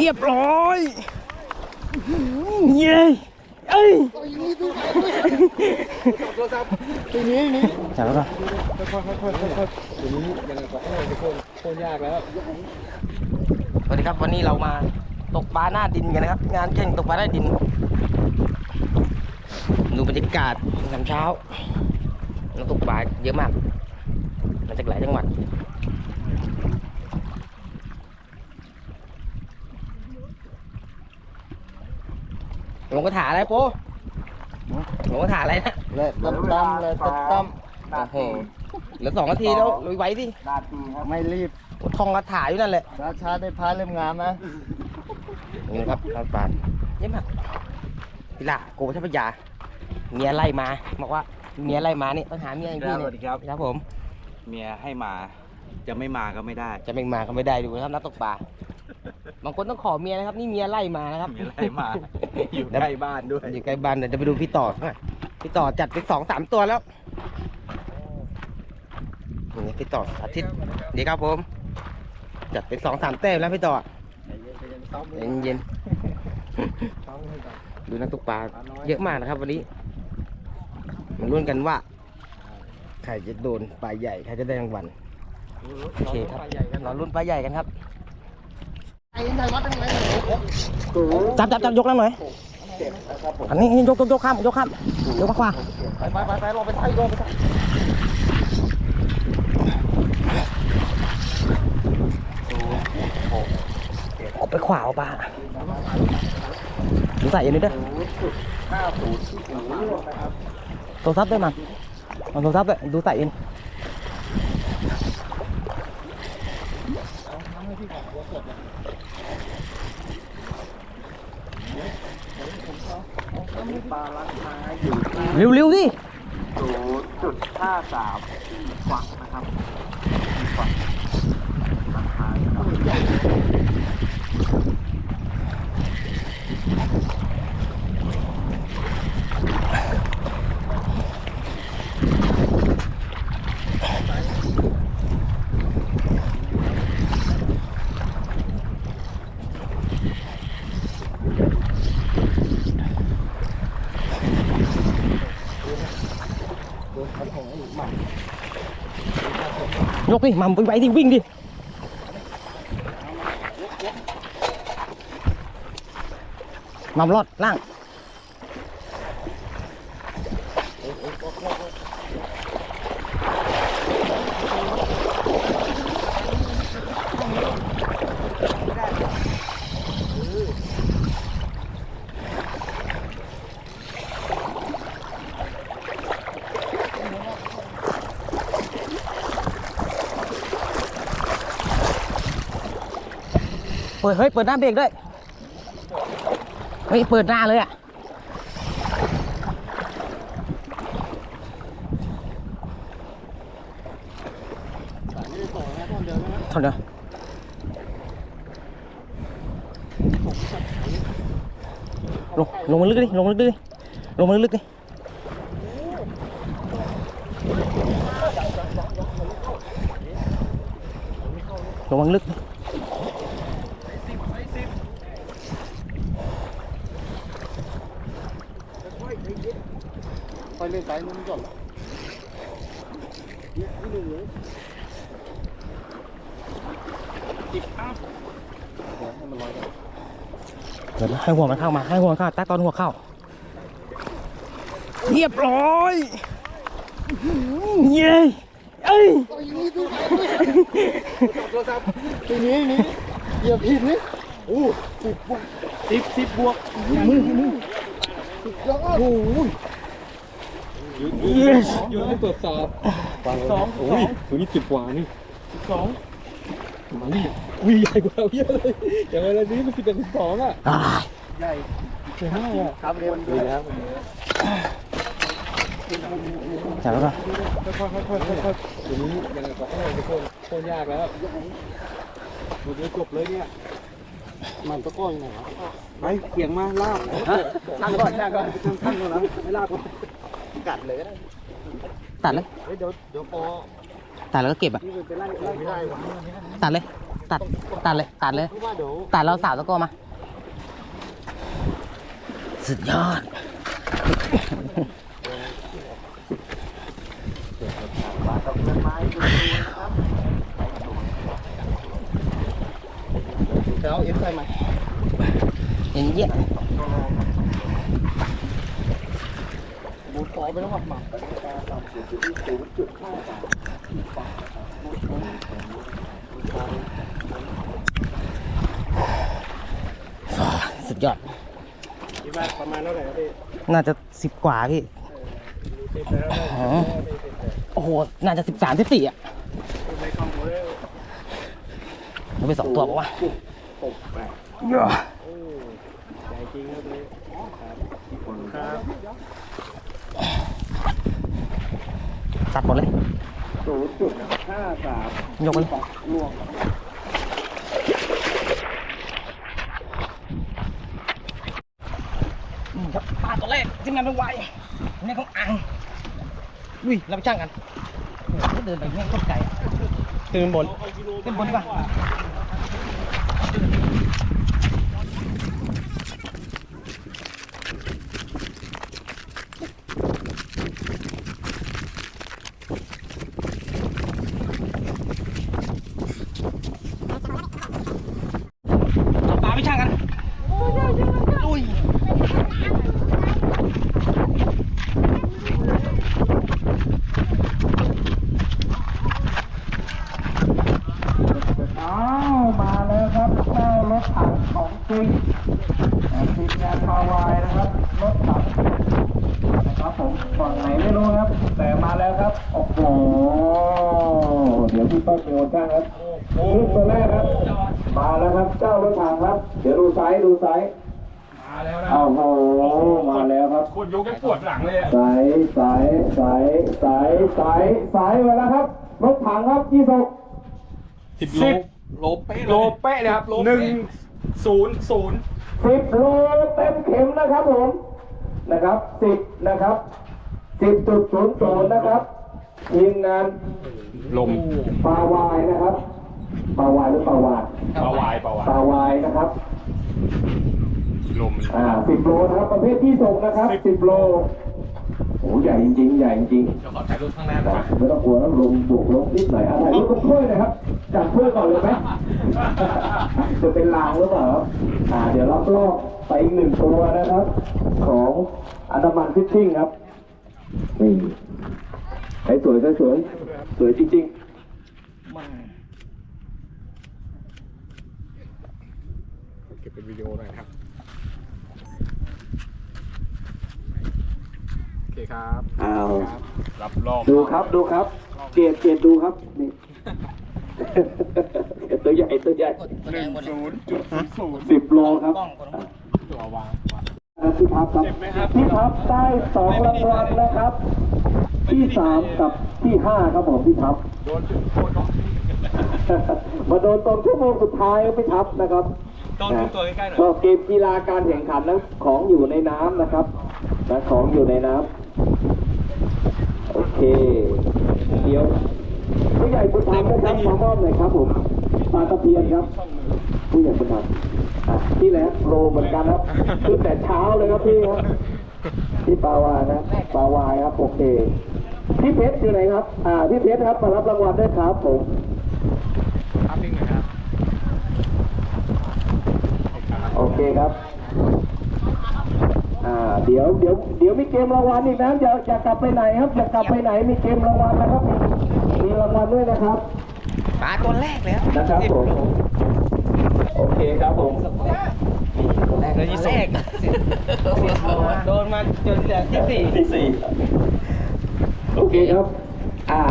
เรียบร้อย เย้เอ้ยทีนี้นี่จับแล้วก็ค่อยๆค่อยๆค่อยๆทีนี้ยังไงก็ให้ทุกคนโคนยากแล้ว สวัสดีครับวันนี้เรามาตกปลาหน้าดินกันนะครับ งานแข่งตกปลาหน้าดิน ดูบรรยากาศยามเช้านักตกปลาเยอะมากมาจากหลายจังหวัด ลงกระถาอะไรโป้ลงกระถาอะไรนะและตั้มตั้มและตั้มตั้มโอ้โหเหลือสองนาทีแล้วลุยไว้สิไม่รีบทองกระถาอยู่นั่นแหละช้าช้าๆได้พาเล่มงามนะนี่นะครับร้านปลาเยี่ยมมากพิล่าโกชัพยาเมียไล่มาบอกว่าเมียไล่มานี่ต้องหาเมียอย่างพี่สวัสดีครับครับผม เมียให้มาจะไม่มาก็ไม่ได้ จะไม่มาก็ไม่ได้ดูนะครับนักตกปลา บางคนต้องขอเมียนะครับ นี่เมียไล่มานะครับเมียไล่มา อยู่ใกล้บ้านด้วยอยู่ใกล้บ้านเดี๋ยวจะไปดูพี่ต่อหน่อยพี่ต่อจัดไปสองสามตัวแล้วนี่พี่ต่ออาทิตย์ดีครับผม จัดไปสองสามแต้มแล้วพี่ต่อเย็นเย็นๆดูนักตกปลาเยอะมากนะครับ วันนี้มาลุ้นกันว่าใครจะโดนปลาใหญ่ใครจะได้รางวัลโอเคครับเราลุ้นปลาใหญ่กันครับ จับจับจับยกแล้วหน่อยอันนี้ยกยกยกข้ามยกข้ามยกมาขวาไปไปไปไปลงไปใต้ลงไปใต้ออกไปขวาเอาปลาดูใส่อันนี้ด้วยโทรศัพท์ด้วยมั้งเอาโทรศัพท์ด้วยดูใส่ยัน ใส่อินเร็วๆดิศูนย์จุดห้าสามฝักนะครับฝักราคานะครับ ยกดิมัมไปไว้ดิวิ่งดิมัมรอดล่าง เปิดเฮ้ยเปิดหน้าเบรกด้วยเฮ้ยเปิดหน้าเลยอะถอนเดียวลงลงมาลึกดิลงมาลึกดิลงมาลึกดิลงมาลึกดิ ไปเล่นสายนู้นก่อนเดี๋ยวนะให้หัวมันเข้ามาให้หัวมันเข้าตักตอนหัวเข้าเรียบร้อยเย้เอ้ยทีนี้นี่เหยียบผิดนี่โอ้สิบวกสิบสิบบวกมือมือแล้วก็โอ้ย yes อยู่ในตรวจสอบสองโอ้ยตัวนี้สิบกว่านี่สองมานี่อุ้ยใหญ่กว่าเราเยอะเลยอย่างไรนี้มันสิบเป็นสิบสองอะอ่าใหญ่ใช่อะครับเรียนดูแล้วจับแล้วก็ค่อยๆค่อยๆค่อยๆทีนี้ยังไงก็ให้ทุกคนโคนยากแล้วหมดเลยจบเลยเนี่ยมันตะก้อนไหนวะไปเขียงมาลากนั่งก่อนนั่งก่อนนั่งก่อนนะไม่ลากก่อน กัดเลยก็ได้ตัดเลยเฮ้ยเดี๋ยวเดี๋ยวพอตัดแล้วก็เก็บอะ นี่ไปไล่ไล่ไม่ได้วะตัดเลย ตัด ตัดเลย ตัดเลย เพราะว่าเดี๋ยวตัดเราสาวตะโกมา สุดยอดปลากับต้นไม้ดูนะครับเดี๋ยวเอ็นใส่ใหม่ เย็นเยี่ย บูทคอไปแล้วหมักหมักสุดยอดคิดว่าประมาณเท่าไหร่ครับพี่น่าจะสิบกว่าพี่สิบแล้วได้อ๋อโอ้โห น่าจะสิบสามสิบสี่อะในคอมโพเตอร์เราไปสองตัวบอกว่าหกแปดโอ้ใหญ่จริงครับพี่ครับ ตัดหมดเลยศูนย์จุดห้าสามยกไปเลยล่วงนี่ครับปลาตัวแรกที่มันเป็นไวนี่ของอ่างอุ้ยเราไปช่างกันโอ้โหเดินไปแม่งโคตรไกลอะตื่นบนขึ้นบนดีกว่าเอาปลาไปช่างกันอุ้ย อ้าวมาแล้วครับเจ้าร ถถังของจริงทีมงานพาวายนะครับรถถังนะครับผมฝั่งไหนไม่รู้ครับ แต่มาแล้วครับโอ้โหเดี๋ยวพี่ต้นมีโอช่างครับนี่ตัวแรกครับ มาแล้วครับเจ้ารถถังครับ เดี๋ยวดูไซส์ดูไซส์มาแล้วนะโอ้โหมาแล้วครับคนยกยังปวดหลังเลยอะสายสายสายสายสายสายมาแล้วครับรถถังครับยี่สิบสิบ โลโลเป๊ะโลเป๊ะเลยครับหนึ่งศูนย์ศูนย์สิบโลเต็มเข็มนะครับผมนะครับสิบนะครับสิบจุดศูนย์ศูนย์นะครับทีมงานลมปลาวายนะครับปลาวายหรือปลาวานปลาวายปลาวายปลาวายนะครับลมมันอ่าสิบโลนะครับประเภทที่ส่งนะครับสิบโล โอ้ใหญ่จริงๆใหญ่จริงเดี๋ยวขอถ่ายรูปข้างหน้าๆก่อนไม่ต้องกลัวนะลงบวกลบนิดหน่อยอะไรรูปต้องช่วยนะครับจับช่วยก่อนเลยไหมจะเป็นรางหรือเปล่าครับอ่า เดี๋ยวรับรอบไปอีกหนึ่งตัวนะครับ ของอันดามันฟิชชิ่งครับนี่ใช้สวยใช้สวยสวยจริงเก็บเป็นวิดีโอหน่อยครับ โอเคครับๆอ้าวรับรอบดูครับดูครับ เกรดเกรดดูครับนี่ ตัวใหญ่ตัวใหญ่หนึ่งศูนย์จุดศูนย์สิบโลครับ กล้องกดลง ตัววางวางที่พับครับเจ็บไหมครับที่พับได้สองรางวัลนะครับ ที่สามกับที่ห้าครับผมที่พับ โดนจุดโคตรมาโดนตอนชั่วโมงสุดท้ายครับพี่ทับนะครับต้องดูตัวใกล้ๆหน่อย ก็เกมกีฬาการแข่งขันนะของอยู่ในน้ำนะครับนะของอยู่ในน้ำโอ เคเดี๋ยวผู้ใหญ่บุญธรรมนะครับมามอบหน่อยครับผมปลาตะเพียนครับ ผู้ใหญ่บุญธรรมอะที่แหลโลเหมือนกันครับขึ้นแต่เช้าเลยครับพี่ครับที่ปาวานะปาวายครับโอเคพี่เพชรอยู่ไหนครับ อ่าพี่เพชรครับมารับรางวัลด้วยครับผมภาพนิ่งนะครับโอเคครับ อ่าเดี๋ยวเดี๋ยวเดี๋ยวมีเกมรางวัลอีกนะอย่าอย่ากลับไปไหนครับอย่ากลับไปไหนมีเกมรางวัลนะครับมีมีรางวัลด้วยนะครับปลาตัวแรกเลยครับนะครับผมโอเคครับผมแรกเลยที่แรกโดนมาจนเหลือที่สี่ที่สี่โอเคครับอ่า